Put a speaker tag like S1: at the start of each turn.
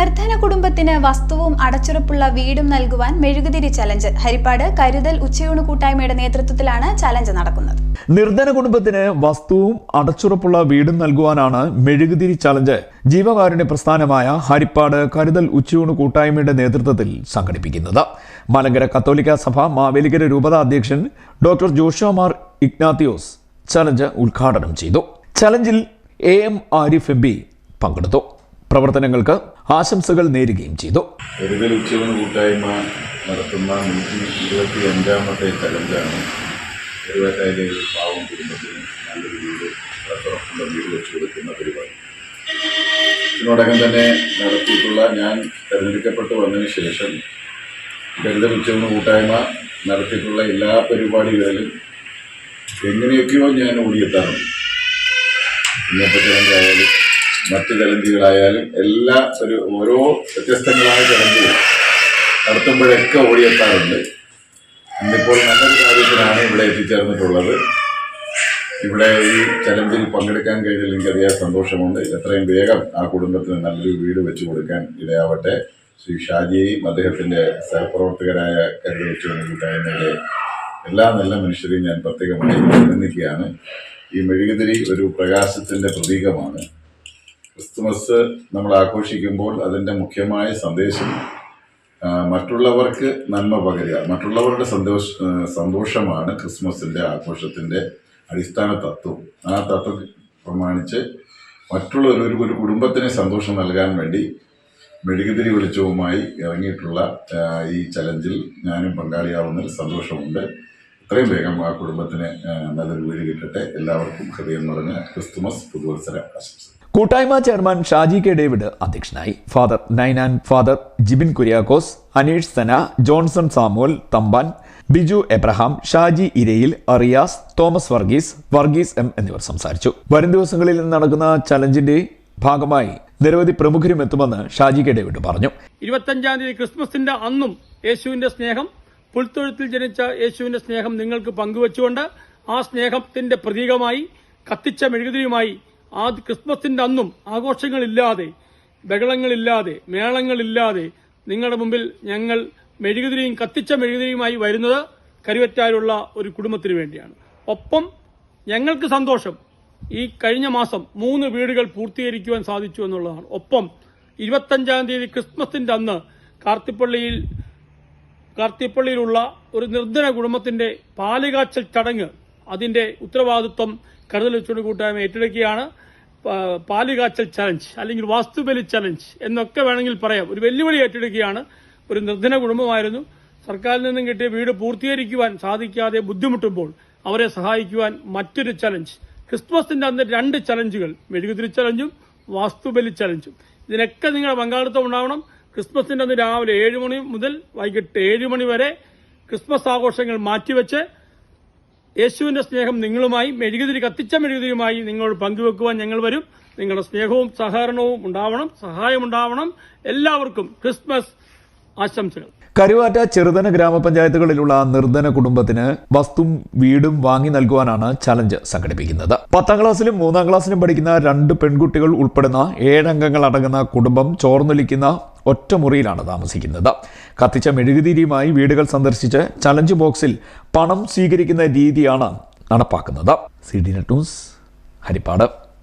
S1: നിർധന കുടുംബത്തിന് വസ്തുവും അടച്ചുറപ്പുള്ള വീടും നൽകുവാൻ മെഴുകുതിരി ചലഞ്ച്. ഹരിപ്പാട് കരുതൽ ഉച്ചയൂണ് കൂട്ടായ്മയുടെ നേതൃത്വത്തിലാണ് ചലഞ്ച് നടക്കുന്നത്.
S2: നിർധന കുടുംബത്തിന് വസ്തുവും അടച്ചുറപ്പുള്ള വീടും നൽകുവാനാണ് മെഴുകുതിരി ചലഞ്ച്. ജീവകാരുണ്യ പ്രസ്ഥാനമായ ഹരിപ്പാട് കരുതൽ ഉച്ചയൂണ് കൂട്ടായ്മയുടെ നേതൃത്വത്തിൽ സംഘടിപ്പിക്കുന്നത്. മലങ്കര കത്തോലിക്ക സഭ മാവേലിക്കര രൂപത അധ്യക്ഷൻ ഡോക്ടർ ജോഷമാർ ഇഗ്നാത്തിയോസ് ചലഞ്ച് ഉദ്ഘാടനം ചെയ്തു. ചലഞ്ചിൽ എ. എം. ആരിഫ് എം പങ്കെടുത്തു. പ്രവർത്തനങ്ങൾക്ക് ആശംസകൾ നേരുകയും ചെയ്തു.
S3: കൂട്ടായ്മ നടത്തുന്ന അഞ്ചാമത്തെ ഇതിനോടകം തന്നെ നടത്തിയിട്ടുള്ള ഞാൻ തിരഞ്ഞെടുക്കപ്പെട്ട് വന്നതിന് ശേഷം കരുതൽ ഉച്ചയൂണ് കൂട്ടായ്മ നടത്തിയിട്ടുള്ള എല്ലാ പരിപാടികളിലും എങ്ങനെയൊക്കെയോ ഞാൻ ഓടിയെത്താറുണ്ട്. ഇന്നത്തെ ചലഞ്ചായാലും മറ്റ് ചലഞ്ചുകളായാലും എല്ലാ ഒരു ഓരോ വ്യത്യസ്തങ്ങളായ ചലഞ്ചുകൾ നടത്തുമ്പോഴൊക്കെ ഓടിയെത്താറുണ്ട്. ഇന്നിപ്പോൾ നല്ലൊരു കാര്യത്തിനാണ് ഇവിടെ എത്തിച്ചേർന്നിട്ടുള്ളത്. ഇവിടെ ഈ ചലഞ്ചിൽ പങ്കെടുക്കാൻ കഴിഞ്ഞതിൽ എനിക്ക് അതിയായ സന്തോഷമുണ്ട്. എത്രയും വേഗം ആ കുടുംബത്തിന് നല്ലൊരു വീട് വെച്ചു കൊടുക്കാൻ ഇടയാവട്ടെ. ശ്രീ ഷാജിയെയും അദ്ദേഹത്തിന്റെ സഹപ്രവർത്തകരായ കരുതി വെച്ചു കൂട്ടായ്മയിലെ എല്ലാ നല്ല മനുഷ്യരെയും ഞാൻ പ്രത്യേകമായി അഭിനന്ദിക്കുകയാണ്. ഈ മെഴുകുതിരി ഒരു പ്രകാശത്തിന്റെ പ്രതീകമാണ്. ക്രിസ്തുമസ് നമ്മൾ ആഘോഷിക്കുമ്പോൾ അതിന്റെ മുഖ്യമായ സന്ദേശം മറ്റുള്ളവർക്ക് നന്മ പകരുക. മറ്റുള്ളവരുടെ സന്തോഷ സന്തോഷമാണ് ക്രിസ്മസിന്റെ ആഘോഷത്തിന്റെ അടിസ്ഥാന തത്വം. ആ തത്വം പ്രമാണിച്ച് മറ്റുള്ളവർ ഒരു ഒരു- കുടുംബത്തിന് സന്തോഷം നൽകാൻ വേണ്ടി മെഴുകുതിരി വെളിച്ചവുമായി ഇറങ്ങിയിട്ടുള്ള ഈ ചലഞ്ചിൽ ഞാനും പങ്കാളിയാവുന്നതിൽ സന്തോഷമുണ്ട്. എത്രയും വേഗം ആ കുടുംബത്തിന് നല്ലൊരു വീട് കിട്ടട്ടെ. എല്ലാവർക്കും ഹൃദയം നിറഞ്ഞ ക്രിസ്തുമസ് പുതുവത്സര ആശംസ
S2: കൂട്ടായ്മ ചെയർമാൻ ഷാജി കെ ഡേവിഡ് അധ്യക്ഷനായി. Father Ninan father Jibin Kuriakose Aneesh Sana Johnson Samuel Thampan Biju Abraham Shaji ഇരയിൽ അറിയാസ് തോമസ് വർഗീസ് വർഗീസ് എം എന്നിവർ സംസാരിച്ചു. വരും ദിവസങ്ങളിൽ നടക്കുന്ന ചലഞ്ചിന്റെ ഭാഗമായി നിരവധി പ്രമുഖരും എത്തുമെന്ന് ഷാജി കെ ഡേവിഡ് പറഞ്ഞു.
S4: ഇരുപത്തഞ്ചാം തീയതി ക്രിസ്മസിന്റെ അന്നും യേശുവിന്റെ സ്നേഹം പുൽത്തൊഴുത്തിൽ ജനിച്ച യേശുവിന്റെ സ്നേഹം നിങ്ങൾക്ക് പങ്കുവച്ചുകൊണ്ട് ആ സ്നേഹത്തിന്റെ പ്രതീകമായി കത്തിച്ച മെഴുകുതിരിയുമായി ആ ക്രിസ്മസിന്റെ അന്നും ആഘോഷങ്ങളില്ലാതെ ബഹളങ്ങളില്ലാതെ മേളങ്ങളില്ലാതെ നിങ്ങളുടെ മുമ്പിൽ ഞങ്ങൾ മെഴുകുതിരിയും കത്തിച്ച മെഴുകുതിരിയുമായി വരുന്നത് കരുവറ്റാലുള്ള ഒരു കുടുംബത്തിന് വേണ്ടിയാണ്. ഒപ്പം ഞങ്ങൾക്ക് സന്തോഷം. ഈ കഴിഞ്ഞ മാസം മൂന്ന് വീടുകൾ പൂർത്തീകരിക്കുവാൻ സാധിച്ചു എന്നുള്ളതാണ്. ഒപ്പം ഇരുപത്തഞ്ചാം തീയതി ക്രിസ്മസിന്റെ അന്ന് കാർത്തിപ്പള്ളിയിൽ കാർത്തിപ്പള്ളിയിലുള്ള ഒരു നിർദ്ധന കുടുംബത്തിന്റെ പാലുകാച്ചൽ ചടങ്ങ് അതിന്റെ ഉത്തരവാദിത്വം കരുതൽ വെച്ചുകൊണ്ട് കൂട്ടായ്മ ഏറ്റെടുക്കുകയാണ്. പാലുകാച്ചൽ ചലഞ്ച് അല്ലെങ്കിൽ വാസ്തുബലി ചലഞ്ച് എന്നൊക്കെ വേണമെങ്കിൽ പറയാം. ഒരു വെല്ലുവിളി ഏറ്റെടുക്കുകയാണ്. ഒരു നിർധന കുടുംബമായിരുന്നു. സർക്കാരിൽ നിന്നും കിട്ടിയ വീട് പൂർത്തീകരിക്കുവാൻ സാധിക്കാതെ ബുദ്ധിമുട്ടുമ്പോൾ അവരെ സഹായിക്കുവാൻ മറ്റൊരു ചലഞ്ച് ക്രിസ്മസിന്റെ അന്ന് രണ്ട് ചലഞ്ചുകൾ മെഴുകുതിരി ചലഞ്ചും വാസ്തുബലി ചലഞ്ചും ഇതിനൊക്കെ നിങ്ങളുടെ പങ്കാളിത്തം ഉണ്ടാവണം. ക്രിസ്മസിന്റെ അന്ന് രാവിലെ ഏഴ് മണി മുതൽ വൈകിട്ട് ഏഴ് മണി വരെ ക്രിസ്മസ് ആഘോഷങ്ങൾ മാറ്റിവെച്ച് യേശുവിന്റെ സ്നേഹം നിങ്ങളുമായി മെഴുകുതിരി കത്തിച്ച മെഴുകുതിരിയുമായി നിങ്ങൾ പങ്കുവെക്കുവാൻ ഞങ്ങൾ വരും. നിങ്ങളുടെ സ്നേഹവും സഹകരണവും ഉണ്ടാവണം സഹായമുണ്ടാവണം എല്ലാവർക്കും ക്രിസ്മസ് ആശംസകൾ.
S2: കരുവാറ്റ ചെറുതന ഗ്രാമപഞ്ചായത്തുകളിലുള്ള നിർധന കുടുംബത്തിന് വസ്തും വീടും വാങ്ങി നൽകുവാനാണ് ചലഞ്ച് സംഘടിപ്പിക്കുന്നത്. പത്താം ക്ലാസ്സിലും മൂന്നാം ക്ലാസ്സിലും പഠിക്കുന്ന രണ്ട് പെൺകുട്ടികൾ ഉൾപ്പെടുന്ന ഏഴംഗങ്ങൾ അടങ്ങുന്ന കുടുംബം ചോർന്നൊലിക്കുന്ന ഒറ്റമുറിയിലാണ് താമസിക്കുന്നത്. കത്തിച്ച മെഴുകുതിരിയുമായി വീടുകൾ സന്ദർശിച്ച് ചലഞ്ച് ബോക്സിൽ പണം സ്വീകരിക്കുന്ന രീതിയാണ് നടപ്പാക്കുന്നത്. C D net Harippad.